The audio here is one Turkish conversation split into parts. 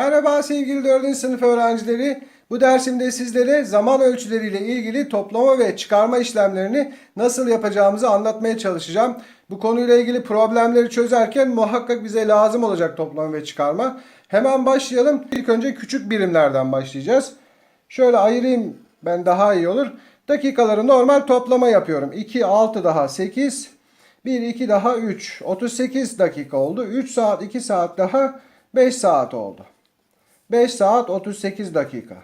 Merhaba sevgili 4. sınıf öğrencileri. Bu dersimde sizlere zaman ölçüleriyle ilgili toplama ve çıkarma işlemlerini nasıl yapacağımızı anlatmaya çalışacağım. Bu konuyla ilgili problemleri çözerken muhakkak bize lazım olacak toplama ve çıkarma. Hemen başlayalım. İlk önce küçük birimlerden başlayacağız. Şöyle ayırayım ben daha iyi olur. Dakikaları normal toplama yapıyorum. 2, 6 daha 8, 1, 2 daha 3. 38 dakika oldu. 3 saat, 2 saat daha 5 saat oldu. 5 saat 38 dakika.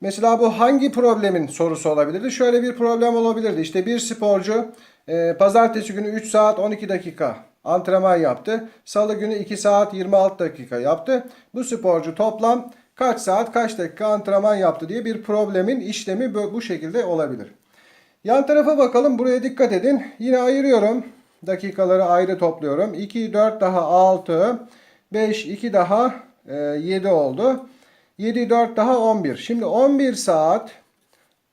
Mesela bu hangi problemin sorusu olabilirdi? Şöyle bir problem olabilirdi. İşte bir sporcu e, pazartesi günü 3 saat 12 dakika antrenman yaptı. Salı günü 2 saat 26 dakika yaptı. Bu sporcu toplam kaç saat kaç dakika antrenman yaptı diye bir problemin işlemi bu şekilde olabilir. Yan tarafa bakalım. Buraya dikkat edin. Yine ayırıyorum. Dakikaları ayrı topluyorum. 2, 4 daha 6, 5, 2 daha 7 oldu. 7, 4 daha 11. Şimdi 11 saat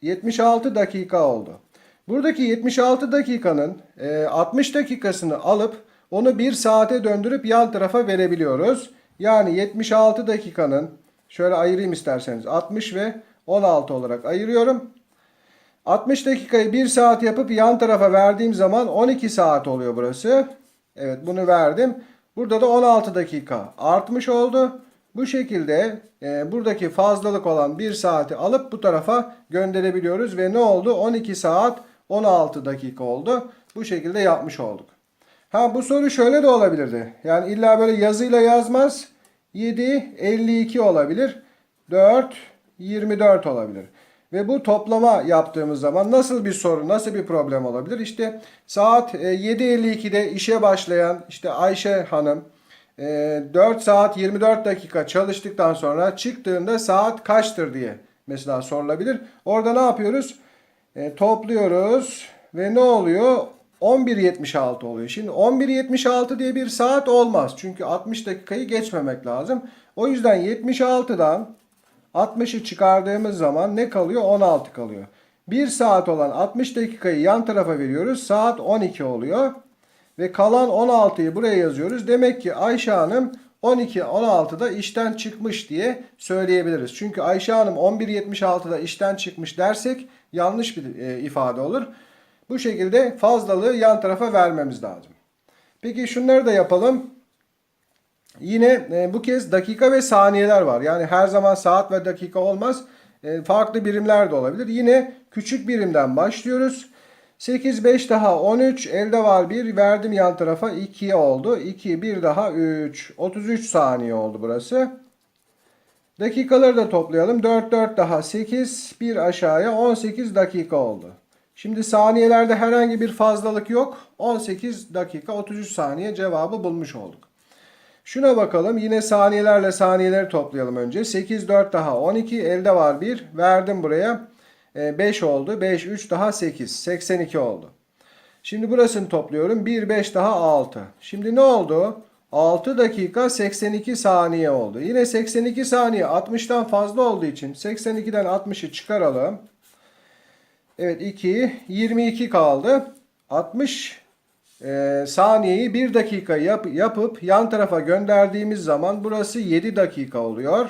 76 dakika oldu. Buradaki 76 dakikanın e, 60 dakikasını alıp onu 1 saate döndürüp yan tarafa verebiliyoruz. Yani 76 dakikanın şöyle ayırayım isterseniz 60 ve 16 olarak ayırıyorum. 60 dakikayı 1 saat yapıp yan tarafa verdiğim zaman 12 saat oluyor burası. Evet bunu verdim. Burada da 16 dakika artmış oldu. Bu şekilde e, buradaki fazlalık olan 1 saati alıp bu tarafa gönderebiliyoruz. Ve ne oldu? 12 saat 16 dakika oldu. Bu şekilde yapmış olduk. Ha bu soru şöyle de olabilirdi. Yani illa böyle yazıyla yazmaz. 7, 52 olabilir. 4, 24 olabilir. Ve bu toplama yaptığımız zaman nasıl bir sorun, nasıl bir problem olabilir? İşte saat e, 7.52'de işe başlayan işte Ayşe Hanım e, 4 saat 24 dakika çalıştıktan sonra çıktığında saat kaçtır diye mesela sorulabilir. Orada ne yapıyoruz? E, topluyoruz ve ne oluyor? 11.76 oluyor. Şimdi 11.76 diye bir saat olmaz. Çünkü 60 dakikayı geçmemek lazım. O yüzden 76'dan 60'ı çıkardığımız zaman ne kalıyor? 16 kalıyor. 1 saat olan 60 dakikayı yan tarafa veriyoruz. Saat 12 oluyor. Ve kalan 16'yı buraya yazıyoruz. Demek ki Ayşe Hanım 12-16'da işten çıkmış diye söyleyebiliriz. Çünkü Ayşe Hanım 11.76'da işten çıkmış dersek yanlış bir e, ifade olur. Bu şekilde fazlalığı yan tarafa vermemiz lazım. Peki şunları da yapalım. Yine e, bu kez dakika ve saniyeler var. Yani her zaman saat ve dakika olmaz. E, farklı birimler de olabilir. Yine küçük birimden başlıyoruz. 8, 5 daha 13. Elde var 1. Verdim yan tarafa 2 oldu. 2, 1 daha 3. 33 saniye oldu burası. Dakikaları da toplayalım. 4, 4 daha 8. 1 aşağıya 18 dakika oldu. Şimdi saniyelerde herhangi bir fazlalık yok. 18 dakika 33 saniye cevabı bulmuş olduk. Şuna bakalım. Yine saniyelerle saniyeleri toplayalım önce. 8, 4 daha 12. Elde var 1. Verdim buraya. 5 oldu. 5, 3 daha 8. 82 oldu. Şimdi burasını topluyorum. 1, 5 daha 6. Şimdi ne oldu? 6 dakika 82 saniye oldu. Yine 82 saniye 60'tan fazla olduğu için 82'den 60'ı çıkaralım. Evet 2, 22 kaldı. 60 e, saniyeyi 1 dakika yap, yapıp yan tarafa gönderdiğimiz zaman burası 7 dakika oluyor.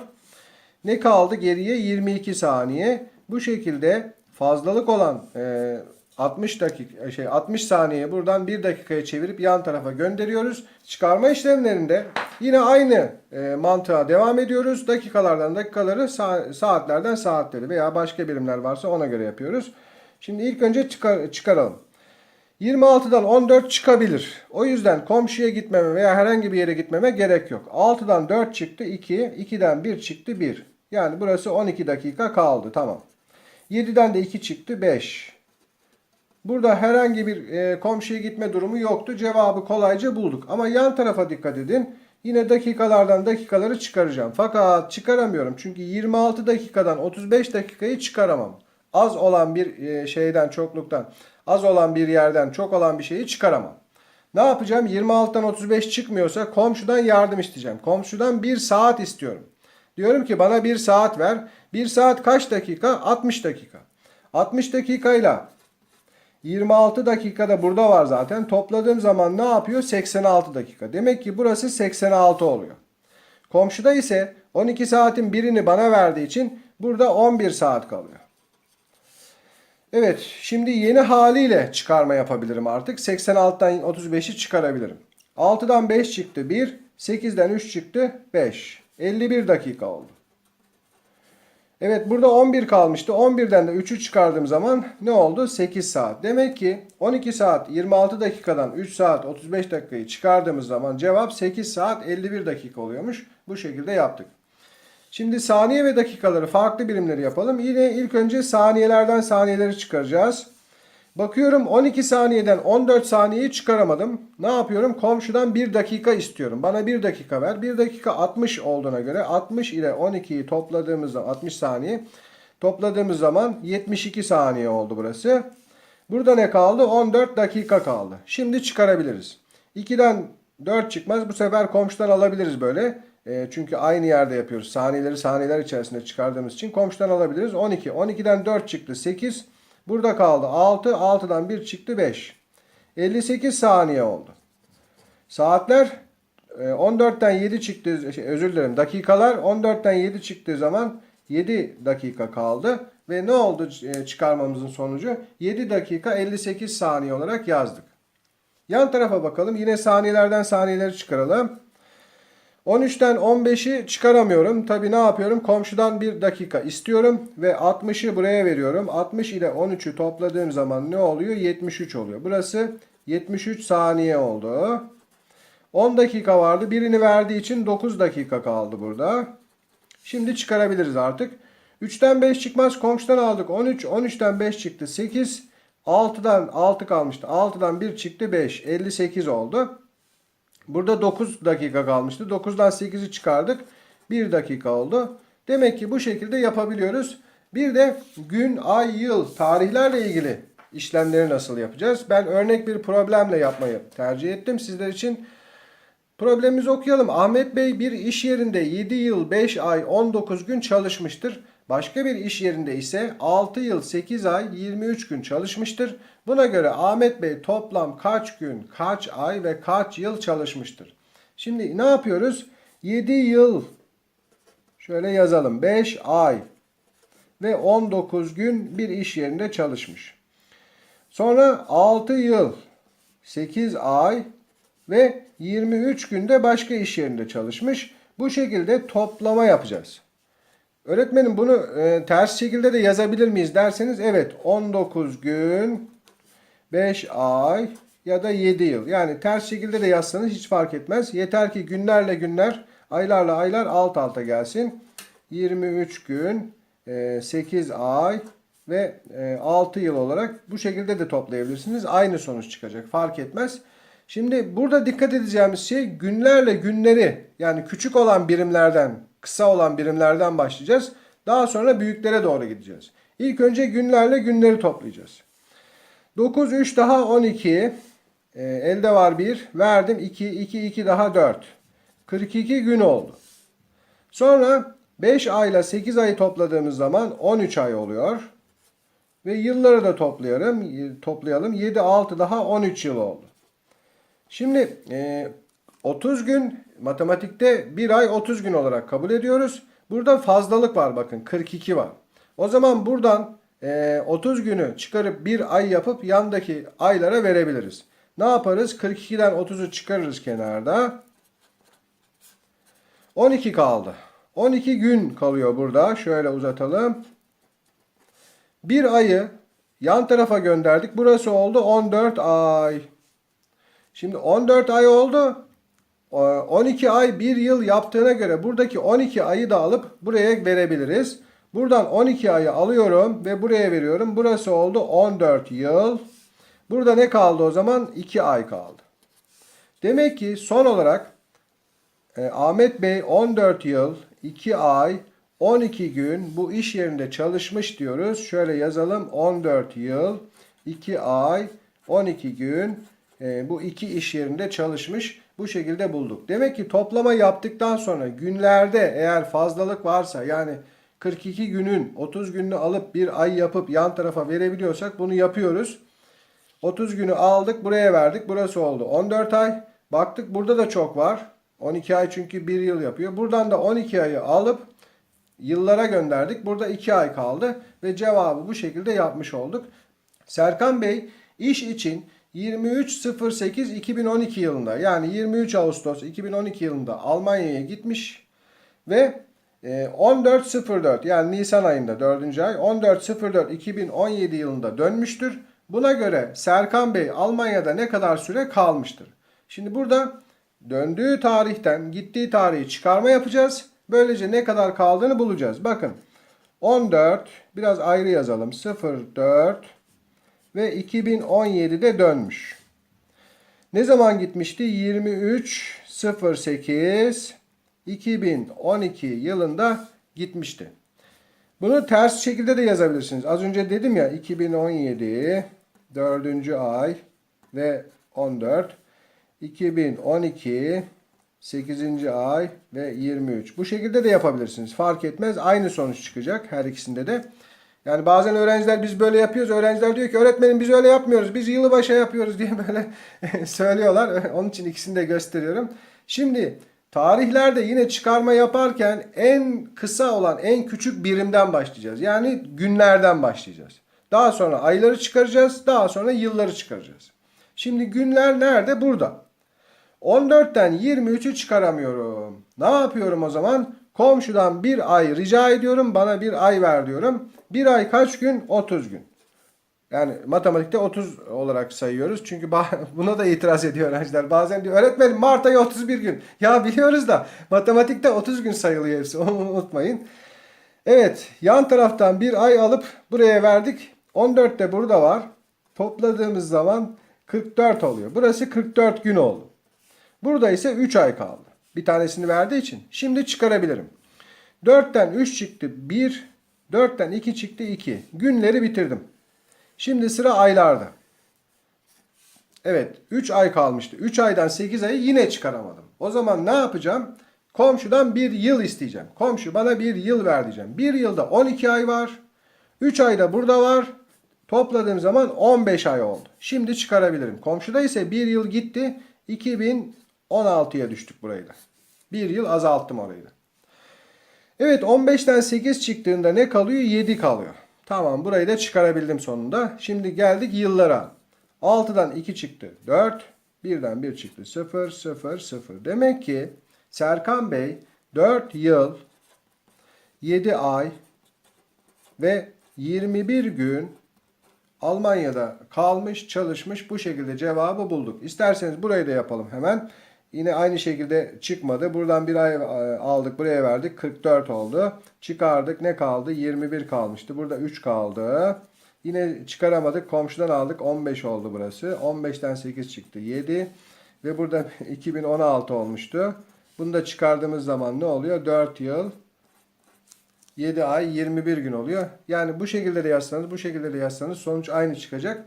Ne kaldı geriye? 22 saniye. Bu şekilde fazlalık olan e, 60 dakika şey 60 saniye buradan 1 dakikaya çevirip yan tarafa gönderiyoruz. Çıkarma işlemlerinde yine aynı e, mantığa devam ediyoruz. Dakikalardan dakikaları, sa- saatlerden saatleri veya başka birimler varsa ona göre yapıyoruz. Şimdi ilk önce çıkar, çıkaralım. 26'dan 14 çıkabilir. O yüzden komşuya gitmeme veya herhangi bir yere gitmeme gerek yok. 6'dan 4 çıktı 2, 2'den 1 çıktı 1. Yani burası 12 dakika kaldı tamam. 7'den de 2 çıktı 5. Burada herhangi bir e, komşuya gitme durumu yoktu. Cevabı kolayca bulduk. Ama yan tarafa dikkat edin. Yine dakikalardan dakikaları çıkaracağım. Fakat çıkaramıyorum. Çünkü 26 dakikadan 35 dakikayı çıkaramam. Az olan bir e, şeyden çokluktan, az olan bir yerden çok olan bir şeyi çıkaramam. Ne yapacağım? 26'dan 35 çıkmıyorsa komşudan yardım isteyeceğim. Komşudan 1 saat istiyorum. Diyorum ki bana 1 saat ver. 1 saat kaç dakika? 60 dakika. 60 dakikayla 26 dakikada burada var zaten. Topladığım zaman ne yapıyor? 86 dakika. Demek ki burası 86 oluyor. Komşuda ise 12 saatin birini bana verdiği için burada 11 saat kalıyor. Evet, şimdi yeni haliyle çıkarma yapabilirim artık. 86'dan 35'i çıkarabilirim. 6'dan 5 çıktı 1, 8'den 3 çıktı 5. 51 dakika oldu. Evet burada 11 kalmıştı. 11'den de 3'ü çıkardığım zaman ne oldu? 8 saat. Demek ki 12 saat 26 dakikadan 3 saat 35 dakikayı çıkardığımız zaman cevap 8 saat 51 dakika oluyormuş. Bu şekilde yaptık. Şimdi saniye ve dakikaları farklı birimleri yapalım. Yine ilk önce saniyelerden saniyeleri çıkaracağız. Bakıyorum 12 saniyeden 14 saniyeyi çıkaramadım. Ne yapıyorum? Komşudan 1 dakika istiyorum. Bana 1 dakika ver. 1 dakika 60 olduğuna göre 60 ile 12'yi topladığımız zaman 60 saniye topladığımız zaman 72 saniye oldu burası. Burada ne kaldı? 14 dakika kaldı. Şimdi çıkarabiliriz. 2'den 4 çıkmaz. Bu sefer komşudan alabiliriz böyle. E, çünkü aynı yerde yapıyoruz. Saniyeleri saniyeler içerisinde çıkardığımız için komşudan alabiliriz. 12. 12'den 4 çıktı. 8. Burada kaldı 6. 6'dan 1 çıktı 5. 58 saniye oldu. Saatler e, 14'ten 7 çıktı. Şey, özür dilerim. Dakikalar 14'ten 7 çıktığı zaman 7 dakika kaldı. Ve ne oldu e, çıkarmamızın sonucu? 7 dakika 58 saniye olarak yazdık. Yan tarafa bakalım. Yine saniyelerden saniyeleri çıkaralım. 13'ten 15'i çıkaramıyorum. Tabi ne yapıyorum? Komşudan 1 dakika istiyorum ve 60'ı buraya veriyorum. 60 ile 13'ü topladığım zaman ne oluyor? 73 oluyor. Burası 73 saniye oldu. 10 dakika vardı. Birini verdiği için 9 dakika kaldı burada. Şimdi çıkarabiliriz artık. 3'ten 5 çıkmaz. Komşudan aldık 13. 13'ten 5 çıktı 8. 6'dan 6 kalmıştı. 6'dan 1 çıktı 5. 58 oldu. Burada 9 dakika kalmıştı. 9'dan 8'i çıkardık. 1 dakika oldu. Demek ki bu şekilde yapabiliyoruz. Bir de gün, ay, yıl, tarihlerle ilgili işlemleri nasıl yapacağız? Ben örnek bir problemle yapmayı tercih ettim sizler için. Problemimizi okuyalım. Ahmet Bey bir iş yerinde 7 yıl 5 ay 19 gün çalışmıştır. Başka bir iş yerinde ise 6 yıl 8 ay 23 gün çalışmıştır. Buna göre Ahmet Bey toplam kaç gün, kaç ay ve kaç yıl çalışmıştır? Şimdi ne yapıyoruz? 7 yıl şöyle yazalım. 5 ay ve 19 gün bir iş yerinde çalışmış. Sonra 6 yıl 8 ay ve 23 günde başka iş yerinde çalışmış. Bu şekilde toplama yapacağız. Öğretmenim bunu e, ters şekilde de yazabilir miyiz derseniz evet 19 gün 5 ay ya da 7 yıl. Yani ters şekilde de yazsanız hiç fark etmez. Yeter ki günlerle günler aylarla aylar alt alta gelsin. 23 gün 8 ay ve 6 yıl olarak bu şekilde de toplayabilirsiniz. Aynı sonuç çıkacak fark etmez. Şimdi burada dikkat edeceğimiz şey günlerle günleri yani küçük olan birimlerden kısa olan birimlerden başlayacağız. Daha sonra büyüklere doğru gideceğiz. İlk önce günlerle günleri toplayacağız. 9, 3 daha 12. E, elde var 1. Verdim 2, 2, 2 daha 4. 42 gün oldu. Sonra 5 ayla 8 ayı topladığımız zaman 13 ay oluyor. Ve yılları da toplayalım. Toplayalım. 7, 6 daha 13 yıl oldu. Şimdi e, 30 gün matematikte bir ay 30 gün olarak kabul ediyoruz. Burada fazlalık var bakın 42 var. O zaman buradan e, 30 günü çıkarıp bir ay yapıp yandaki aylara verebiliriz. Ne yaparız? 42'den 30'u çıkarırız kenarda. 12 kaldı. 12 gün kalıyor burada. Şöyle uzatalım. Bir ayı yan tarafa gönderdik. Burası oldu 14 ay. Şimdi 14 ay oldu. 12 ay 1 yıl yaptığına göre buradaki 12 ayı da alıp buraya verebiliriz. Buradan 12 ayı alıyorum ve buraya veriyorum. Burası oldu 14 yıl. Burada ne kaldı o zaman? 2 ay kaldı. Demek ki son olarak e, Ahmet Bey 14 yıl, 2 ay, 12 gün bu iş yerinde çalışmış diyoruz. Şöyle yazalım 14 yıl, 2 ay, 12 gün e, bu iki iş yerinde çalışmış. Bu şekilde bulduk. Demek ki toplama yaptıktan sonra günlerde eğer fazlalık varsa yani 42 günün 30 gününü alıp bir ay yapıp yan tarafa verebiliyorsak bunu yapıyoruz. 30 günü aldık buraya verdik. Burası oldu 14 ay. Baktık burada da çok var. 12 ay çünkü 1 yıl yapıyor. Buradan da 12 ayı alıp yıllara gönderdik. Burada 2 ay kaldı ve cevabı bu şekilde yapmış olduk. Serkan Bey iş için 23.08.2012 yılında yani 23 Ağustos 2012 yılında Almanya'ya gitmiş ve 14.04 yani Nisan ayında 4. ay 14.04 2017 yılında dönmüştür. Buna göre Serkan Bey Almanya'da ne kadar süre kalmıştır? Şimdi burada döndüğü tarihten gittiği tarihi çıkarma yapacağız. Böylece ne kadar kaldığını bulacağız. Bakın 14 biraz ayrı yazalım 04 ve 2017'de dönmüş. Ne zaman gitmişti? 23 08 2012 yılında gitmişti. Bunu ters şekilde de yazabilirsiniz. Az önce dedim ya 2017 4. ay ve 14 2012 8. ay ve 23. Bu şekilde de yapabilirsiniz. Fark etmez. Aynı sonuç çıkacak her ikisinde de. Yani bazen öğrenciler biz böyle yapıyoruz. Öğrenciler diyor ki öğretmenim biz öyle yapmıyoruz. Biz yılbaşı yapıyoruz diye böyle söylüyorlar. Onun için ikisini de gösteriyorum. Şimdi tarihlerde yine çıkarma yaparken en kısa olan en küçük birimden başlayacağız. Yani günlerden başlayacağız. Daha sonra ayları çıkaracağız. Daha sonra yılları çıkaracağız. Şimdi günler nerede? Burada. 14'ten 23'ü çıkaramıyorum. Ne yapıyorum o zaman? Komşudan bir ay rica ediyorum. Bana bir ay ver diyorum. Bir ay kaç gün? 30 gün. Yani matematikte 30 olarak sayıyoruz. Çünkü buna da itiraz ediyor öğrenciler. Bazen diyor öğretmenim Mart ayı 31 gün. Ya biliyoruz da matematikte 30 gün sayılıyor hepsi. Onu unutmayın. Evet yan taraftan bir ay alıp buraya verdik. 14 de burada var. Topladığımız zaman 44 oluyor. Burası 44 gün oldu. Burada ise 3 ay kaldı. Bir tanesini verdiği için. Şimdi çıkarabilirim. 4'ten 3 çıktı 1. 4'ten 2 çıktı 2. Günleri bitirdim. Şimdi sıra aylarda. Evet 3 ay kalmıştı. 3 aydan 8 ayı yine çıkaramadım. O zaman ne yapacağım? Komşudan bir yıl isteyeceğim. Komşu bana bir yıl ver diyeceğim. Bir yılda 12 ay var. 3 ayda burada var. Topladığım zaman 15 ay oldu. Şimdi çıkarabilirim. Komşuda ise bir yıl gitti. 2016'ya düştük burayı da. Bir yıl azalttım orayı da. Evet 15'ten 8 çıktığında ne kalıyor? 7 kalıyor. Tamam burayı da çıkarabildim sonunda. Şimdi geldik yıllara. 6'dan 2 çıktı 4. 1'den 1 çıktı 0 0 0. Demek ki Serkan Bey 4 yıl 7 ay ve 21 gün Almanya'da kalmış, çalışmış. Bu şekilde cevabı bulduk. İsterseniz burayı da yapalım hemen. Yine aynı şekilde çıkmadı. Buradan bir ay e, aldık, buraya verdik. 44 oldu. Çıkardık. Ne kaldı? 21 kalmıştı. Burada 3 kaldı. Yine çıkaramadık. Komşudan aldık. 15 oldu burası. 15'ten 8 çıktı. 7. Ve burada 2016 olmuştu. Bunu da çıkardığımız zaman ne oluyor? 4 yıl 7 ay 21 gün oluyor. Yani bu şekilde de yazsanız bu şekilde de yazsanız sonuç aynı çıkacak.